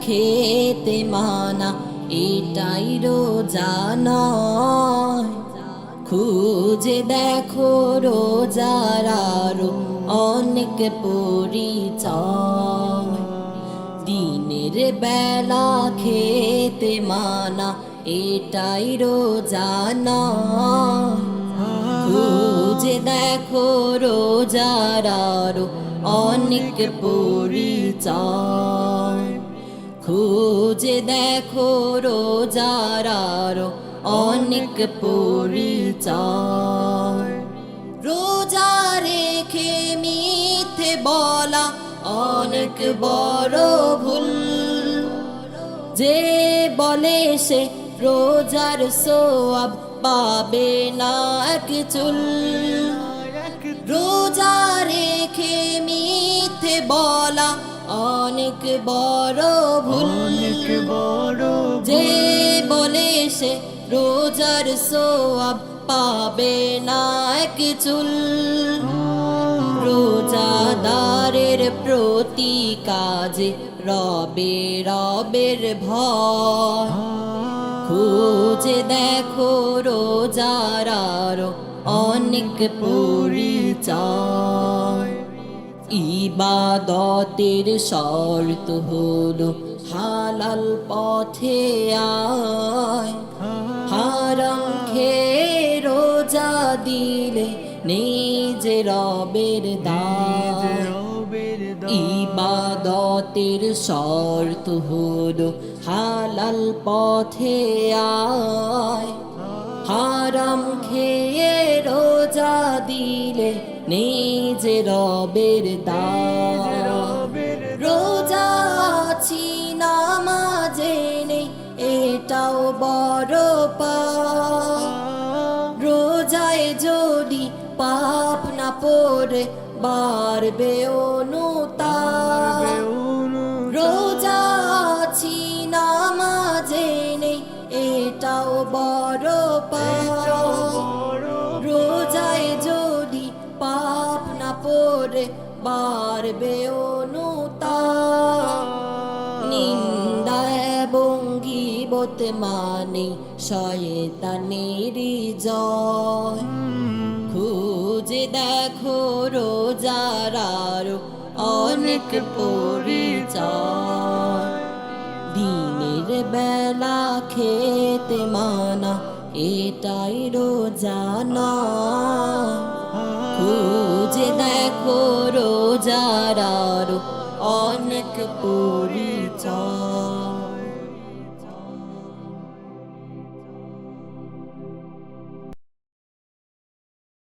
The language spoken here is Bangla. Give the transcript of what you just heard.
খেতে মানা, এটাই রোজা নয়। খুঁজে দেখো রোজার আরও অনেক পরিচয়। দিনের বেলা খেতে মানা, এটাই রোজা নয়। খুঁজে দেখো রোজার আরও অনেক পরিচয়। খুঁজে দেখো রোজার আরও অনেক পরিচয়। রোজা রেখে মিথ্যে বলা অনেক বড় ভুল। যে বলে সে রোজার সোয়াব পাবে না এক চুল। রোজা রেখে মিথ্যে বলা অনেক বড় ভুল। বড় যে বলে সে রোজার সোয়াব পাবে না এক চুল। রোজাদারের প্রতি কাজে রবে রবের ভয়। খুঁজে দেখো রোজার অনেক পরিচয়। ইবাদতের শর্ত হলো হালাল পথে আয়। হারাম খেয়ে রোজা দিলে নিজে রবের ইবাদতের শর্ত হলো হালাল পথে আয়। হারাম খেয়ে রোজা দিলে নিজে রবের রোজা আছি, নামাজে নেই, এটাও বড় পা রোজায় যদি পাপ না পড়ে, বাড়বে অনুতা। রোজা আছি, নামাজে নেই, এটাও বড় পা পড়ে বাড়বে অনুতা। নিন্দা এবং গিবত মানে শয়তানেরই জয়। খুঁজে দেখো রোজার আরও অনেক পরিচয়। দিনের বেলা খেতে মানা, এটাই রোজা নয়। খুঁজে দেখো রোজারারো অনেক পরিচয়